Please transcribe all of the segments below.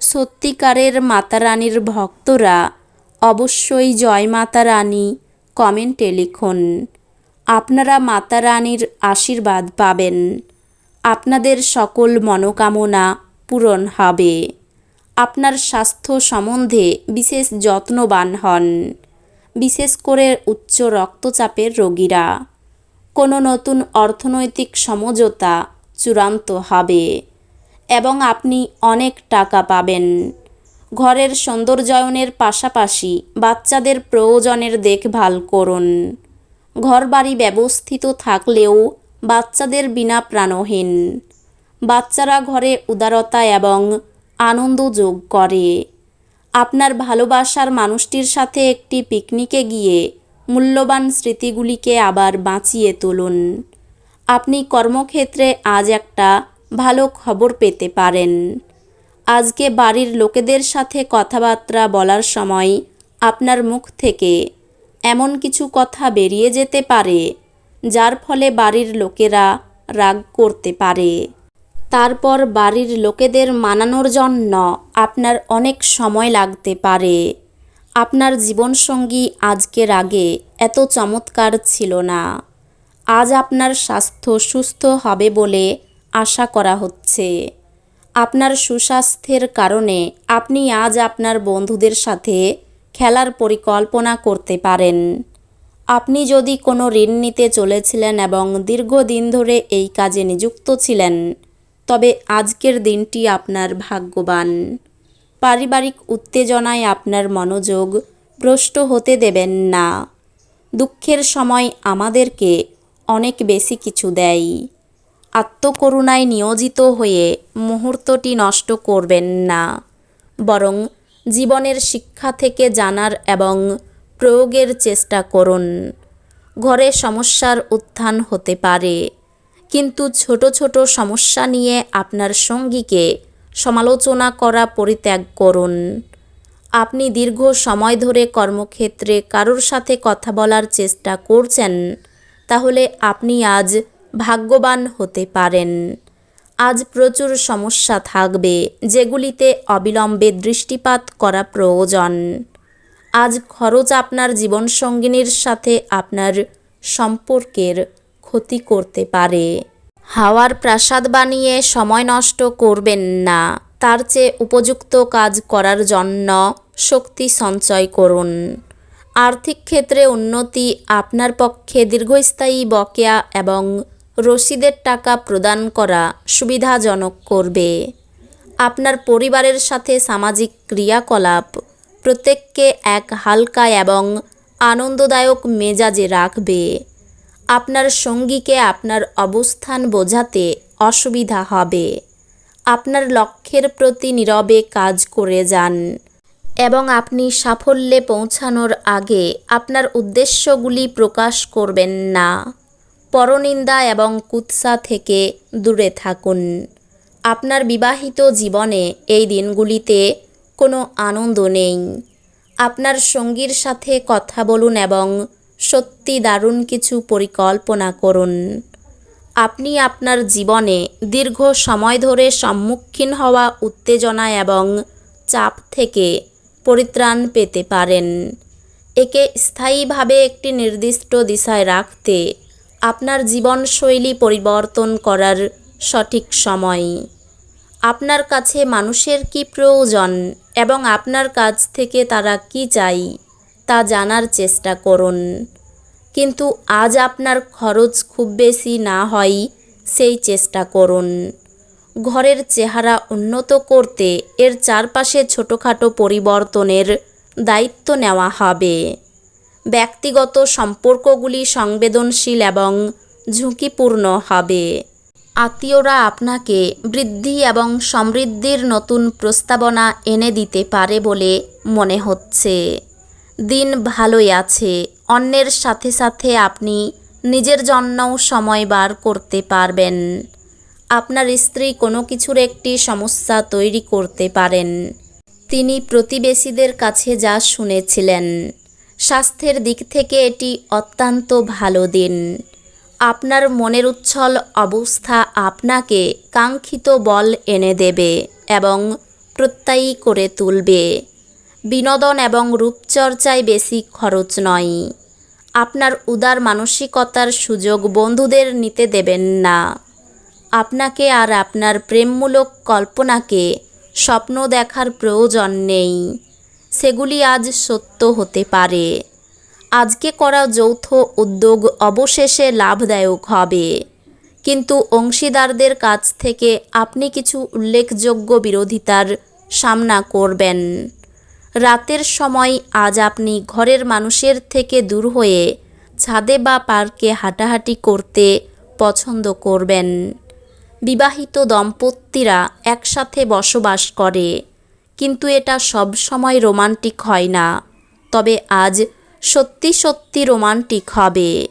সত্যিকারের মাতারানীর ভক্তরা অবশ্যই জয় মাতা রানী কমেন্টে লিখুন। আপনারা মাতা রানীর আশীর্বাদ পাবেন। আপনাদের সকল মনোকামনা পূরণ হবে। আপনার স্বাস্থ্য সম্বন্ধে বিশেষ যত্নবান হন। বিশেষ করে উচ্চ রক্তচাপের রোগীরা। কোনো নতুন অর্থনৈতিক সমঝোতা চূড়ান্ত হবে। এবং আপনি অনেক টাকা পাবেন। ঘরের সৌন্দর্যায়নের পাশাপাশি বাচ্চাদের প্রয়োজনের দেখভাল করুন। ঘরবাড়ি ব্যবস্থিত থাকলেও বাচ্চাদের বিনা প্রাণহীন। বাচ্চারা ঘরে উদারতা এবং আনন্দ যোগ করে। আপনার ভালোবাসার মানুষটির সাথে একটি পিকনিকে গিয়ে মূল্যবান স্মৃতিগুলিকে আবার বাঁচিয়ে তুলুন। আপনি কর্মক্ষেত্রে আজ একটা ভালো খবর পেতে পারেন। আজকে বাড়ির লোকেদের সাথে কথাবার্তা বলার সময় আপনার মুখ থেকে এমন কিছু কথা বেরিয়ে যেতে পারে, যার ফলে বাড়ির লোকেরা রাগ করতে পারে। তারপর বাড়ির লোকেদের মানানোর জন্য আপনার অনেক সময় লাগতে পারে। আপনার জীবনসঙ্গী আজকের আগে এত চমৎকার ছিল না। আজ আপনার স্বাস্থ্য সুস্থ হবে বলে আশা করা হচ্ছে। আপনার সুস্বাস্থ্যের কারণে আপনি আজ আপনার বন্ধুদের সাথে খেলার পরিকল্পনা করতে পারেন। আপনি যদি কোনো ঋণ নিতে চলেছিলেন এবং দীর্ঘদিন ধরে এই কাজে নিযুক্ত ছিলেন, তবে আজকের দিনটি আপনার ভাগ্যবান। পারিবারিক উত্তেজনায় আপনার মনোযোগ ভ্রষ্ট হতে দেবেন না। দুঃখের সময় আমাদেরকে অনেক বেশি কিছু দেয়। আত্মকরুণায় নিয়োজিত হয়ে মুহূর্তটি নষ্ট করবেন না, বরং জীবনের শিক্ষা থেকে জানার এবং প্রয়োগের চেষ্টা করুন। ঘরে সমস্যার উত্থান হতে পারে, কিন্তু ছোট ছোট সমস্যা নিয়ে আপনার সঙ্গীকে সমালোচনা করা পরিত্যাগ করুন। আপনি দীর্ঘ সময় ধরে কর্মক্ষেত্রে কারোর সাথে কথা বলার চেষ্টা করছেন, তাহলে আপনি আজ ভাগ্যবান হতে পারেন। আজ প্রচুর সমস্যা থাকবে, যেগুলিতে অবিলম্বে দৃষ্টিপাত করা প্রয়োজন। আজ খরচ আপনার জীবনসঙ্গিনীর সাথে আপনার সম্পর্কের ক্ষতি করতে পারে। হাওয়ার প্রাসাদ বানিয়ে সময় নষ্ট করবেন না। তার চেয়ে উপযুক্ত কাজ করার জন্য শক্তি সঞ্চয় করুন। আর্থিক ক্ষেত্রে উন্নতি আপনার পক্ষে দীর্ঘস্থায়ী বকেয়া এবং রসিদের টাকা প্রদান করা সুবিধাজনক করবে। আপনার পরিবারের সাথে সামাজিক ক্রিয়াকলাপ প্রত্যেককে এক হালকা এবং আনন্দদায়ক মেজাজে রাখবে। আপনার সঙ্গীকে আপনার অবস্থান বোঝাতে অসুবিধা হবে। আপনার লক্ষ্যের প্রতি নীরবে কাজ করে যান এবং আপনি সাফল্যে পৌঁছানোর আগে আপনার উদ্দেশ্যগুলি প্রকাশ করবেন না। পরনিন্দা এবং কুৎসা থেকে দূরে থাকুন। আপনার বিবাহিত জীবনে এই দিনগুলিতে কোনো আনন্দ নেই। আপনার সঙ্গীর সাথে কথা বলুন এবং সত্যি দারুণ কিছু পরিকল্পনা করুন। আপনি আপনার জীবনে দীর্ঘ সময় ধরে সম্মুখীন হওয়া উত্তেজনা এবং চাপ থেকে পরিত্রাণ পেতে পারেন। একে স্থায়ীভাবে একটি নির্দিষ্ট দিশায় রাখতে আপনার জীবনশৈলী পরিবর্তন করার সঠিক সময়। আপনার কাছে মানুষের কি প্রয়োজন এবং আপনার কাছ থেকে তারা কি চাই তা জানার চেষ্টা করুন। কিন্তু আজ আপনার খরচ খুব বেশি না হয় সেই চেষ্টা করুন। ঘরের চেহারা উন্নত করতে এর চারপাশে ছোটোখাটো পরিবর্তনের দায়িত্ব নেওয়া হবে। ব্যক্তিগত সম্পর্কগুলি সংবেদনশীল এবং ঝুঁকিপূর্ণ হবে। আত্মীয়রা আপনাকে বৃদ্ধি এবং সমৃদ্ধির নতুন প্রস্তাবনা এনে দিতে পারে বলে মনে হচ্ছে। দিন ভালোই আছে, অন্যের সাথে সাথে আপনি নিজের জন্যও সময় বার করতে পারবেন। আপনার স্ত্রী কোনো কিছুর একটি সমস্যা তৈরি করতে পারেন। তিনি প্রতিবেশীদের কাছে যা শুনেছিলেন স্বাস্থ্যের দিক থেকে এটি অত্যন্ত ভালো দিন। আপনার মনের উচ্ছল অবস্থা আপনাকে কাঙ্ক্ষিত বল এনে দেবে এবং প্রত্যয়ী করে তুলবে। বিনোদন এবং রূপচর্চায় বেশি খরচ নয়। আপনার উদার মানসিকতার সুযোগ বন্ধুদের নিতে দেবেন না। আপনাকে আর আপনার প্রেমমূলক কল্পনাকে স্বপ্ন দেখার প্রয়োজন নেই। সেগুলি আজ সত্য হতে পারে। আজকে করা যৌথ উদ্যোগ অবশেষে লাভদায়ক হবে। কিন্তু অংশীদারদের কাছ থেকে আপনি কিছু উল্লেখযোগ্য বিরোধিতার সামনা করবেন। রাতের সময় আজ আপনি ঘরের মানুষের থেকে দূর হয়ে ছাদে বা পার্কে হাঁটাহাঁটি করতে পছন্দ করবেন। বিবাহিত দম্পতিরা একসাথে বসবাস করে। কিন্তু এটা সব সময় রোমান্টিক হয় না। তবে আজ সত্যি সত্যি রোমান্টিক হবে।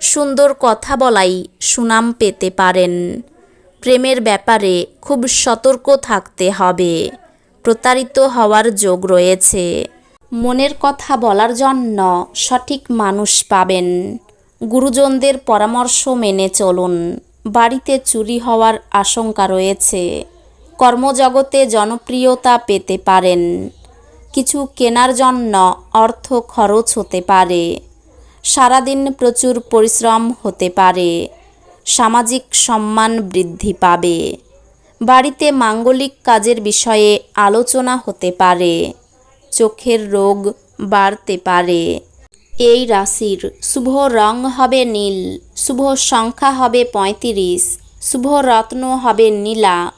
সুন্দর কথা বলাই সুনাম পেতে পারেন। প্রেমের ব্যাপারে খুব সতর্ক থাকতে হবে। প্রতারিত হওয়ার যোগ রয়েছে। মনের কথা বলার জন্য সঠিক মানুষ পাবেন। গুরুজনদের পরামর্শ মেনে চলুন। বাড়িতে চুরি হওয়ার আশঙ্কা রয়েছে। কর্মজগতে জনপ্রিয়তা পেতে পারেন। কিছু কেনার জন্য অর্থ খরচ হতে পারে। সারাদিন প্রচুর পরিশ্রম হতে পারে। সামাজিক সম্মান বৃদ্ধি পাবে। বাড়িতে মাঙ্গলিক কাজের বিষয়ে আলোচনা হতে পারে। চোখের রোগ বাড়তে পারে। এই রাশির শুভ রং হবে নীল, শুভ সংখ্যা হবে পঁয়ত্রিশ, শুভ রত্ন হবে নীলা।